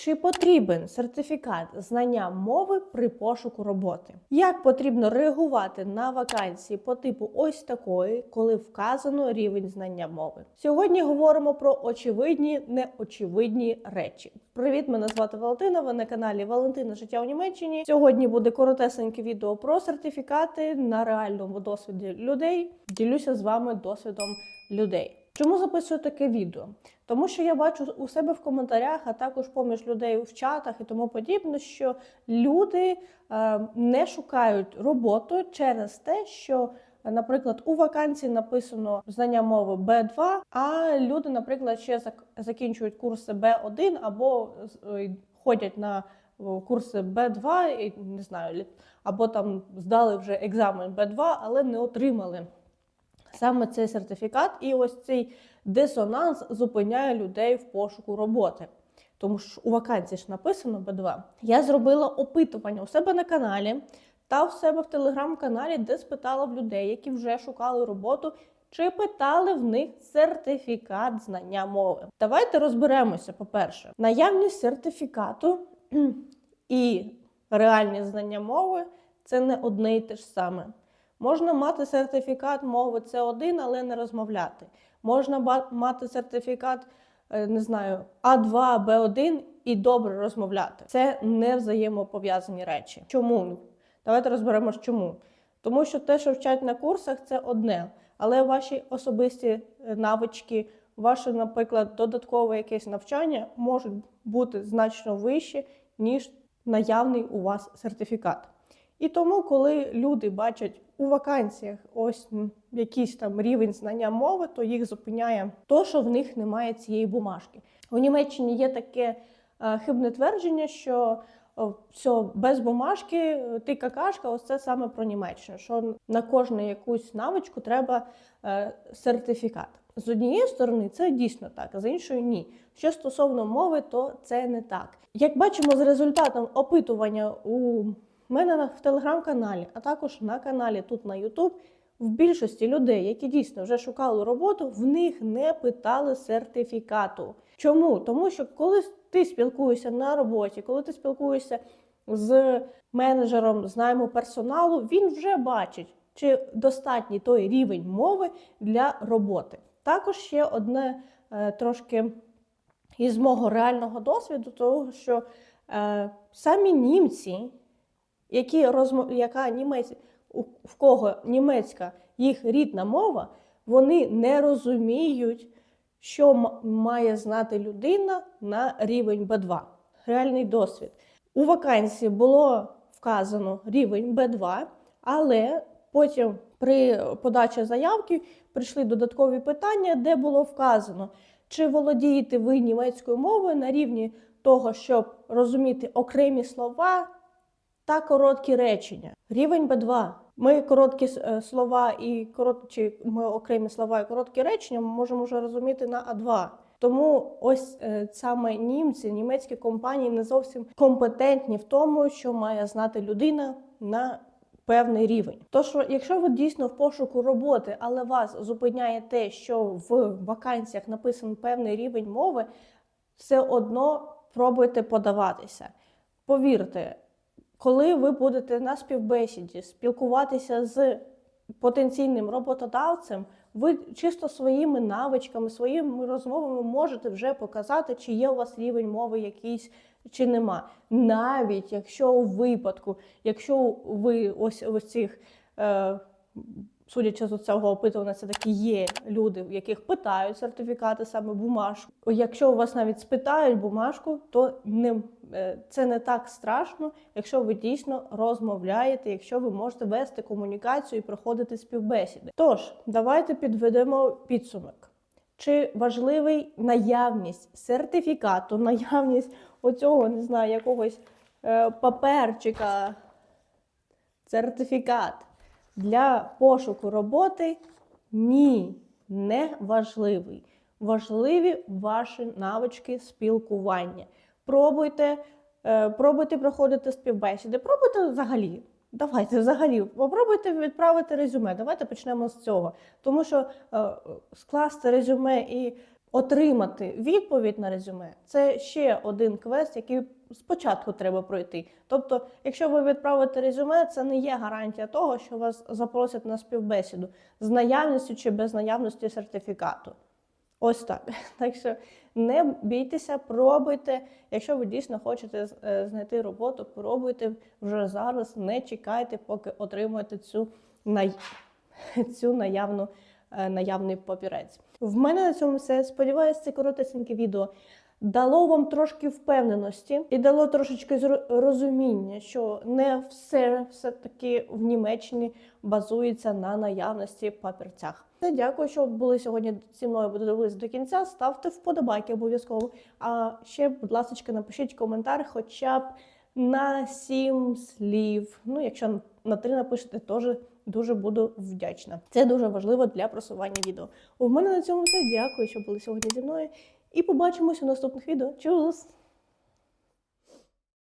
Чи потрібен сертифікат знання мови при пошуку роботи? Як потрібно реагувати на вакансії по типу ось такої, коли вказано рівень знання мови? Сьогодні говоримо про очевидні, неочевидні речі. Привіт, мене звати Валентина. Ви на каналі Валентина Життя у Німеччині. Сьогодні буде коротесеньке відео про сертифікати на реальному досвіді людей. Ділюся з вами досвідом людей. Чому записую таке відео? Тому що я бачу у себе в коментарях, а також поміж людей в чатах і тому подібне, що люди е, не шукають роботу через те, що, наприклад, у вакансії написано знання мови Б2, а люди, наприклад, ще зак- закінчують курси Б1 або е, ходять на курси Б2, і, не знаю, або там здали вже екзамен Б2, але не отримали саме цей сертифікат, і ось цей дисонанс зупиняє людей в пошуку роботи. Тому що у вакансії ж написано Б2. Я зробила опитування у себе на каналі та у себе в телеграм-каналі, де спитала в людей, які вже шукали роботу, чи питали в них сертифікат знання мови. Давайте розберемося. По-перше, наявність сертифікату і реальні знання мови це не одне і те ж саме. Можна мати сертифікат мови С1, але не розмовляти. Можна мати сертифікат, е, не знаю, А2, Б1 і добре розмовляти. Це не взаємопов'язані речі. Чому? Давайте розберемо, чому. Тому що те, що вчать на курсах, це одне, але ваші особисті е, навички, ваше, наприклад, додаткове якесь навчання можуть бути значно вищі, ніж наявний у вас сертифікат. І тому, коли люди бачать у вакансіях ось якийсь там рівень знання мови, то їх зупиняє то, що в них немає цієї бумажки. У Німеччині є таке е, хибне твердження, що все, без бумажки е, ти какашка, ось це саме про Німеччину. Що на кожну якусь навичку треба е, сертифікат. З однієї сторони, це дійсно так, а з іншої ні. Що стосовно мови, то це не так. Як бачимо з результатом опитування у у мене в телеграм-каналі, а також на каналі тут на Ютуб, в більшості людей, які дійсно вже шукали роботу, в них не питали сертифікату. Чому? Тому що коли ти спілкуєшся на роботі, коли ти спілкуєшся з менеджером з персоналу, він вже бачить, чи достатній той рівень мови для роботи. Також ще одне е, трошки із мого реального досвіду, того що е, самі німці, які розмо... яка німець... в кого німецька їх рідна мова, вони не розуміють, що має знати людина на рівень Б2. Реальний досвід. У вакансії було вказано рівень Б2, але потім при подачі заявки прийшли додаткові питання, де було вказано, чи володієте ви німецькою мовою на рівні того, щоб розуміти окремі слова та короткі речення. Рівень Б2. Ми короткі е, слова і короткі, ми окремі слова і короткі речення ми можемо вже розуміти на А2. Тому ось е, саме німці, німецькі компанії не зовсім компетентні в тому, що має знати людина на певний рівень. Тож, якщо ви дійсно в пошуку роботи, але вас зупиняє те, що в вакансіях написано певний рівень мови, все одно пробуйте подаватися. Повірте, коли ви будете на співбесіді спілкуватися з потенційним роботодавцем, ви чисто своїми навичками, своїми розмовами можете вже показати, чи є у вас рівень мови якийсь чи нема. Навіть якщо у випадку, якщо ви ось ось цих. Е, Судячи з цього опитування, це такі є люди, в яких питають сертифікати саме бумажку. Якщо у вас навіть спитають бумажку, то не, е, це не так страшно, якщо ви дійсно розмовляєте, якщо ви можете вести комунікацію і проходити співбесіди. Тож, давайте підведемо підсумок. Чи важливий наявність сертифікату, наявність оцього, не знаю, якогось е, паперчика, сертифікат для пошуку роботи? Ні, не важливий. Важливі ваші навички спілкування. Пробуйте, е, пробуйте проходити співбесіди, пробуйте взагалі. Давайте взагалі попробуйте відправити резюме. Давайте почнемо з цього. Тому що е, скласти резюме і Отримати відповідь на резюме це ще один квест, який спочатку треба пройти. Тобто, якщо ви відправите резюме, це не є гарантія того, що вас запросять на співбесіду з наявністю чи без наявності сертифікату. Ось так. Так що не бійтеся, пробуйте. Якщо ви дійсно хочете е, знайти роботу, пробуйте вже зараз, не чекайте, поки отримаєте цю, най... цю наявну, наявний папірець. В мене на цьому все. Сподіваюся, це коротесеньке відео дало вам трошки впевненості і дало трошечки розуміння, що не все все-таки в Німеччині базується на наявності папірцях. Дякую, що були сьогодні зі мною, буде дивитися до кінця. Ставте вподобайки обов'язково. А ще, будь ласка, напишіть коментар, хоча б на сім слів. Ну, якщо на три напишете, теж дуже буду вдячна. Це дуже важливо для просування відео. У мене на цьому все. Дякую, що були сьогодні зі мною. І побачимось у наступних відео. Чус!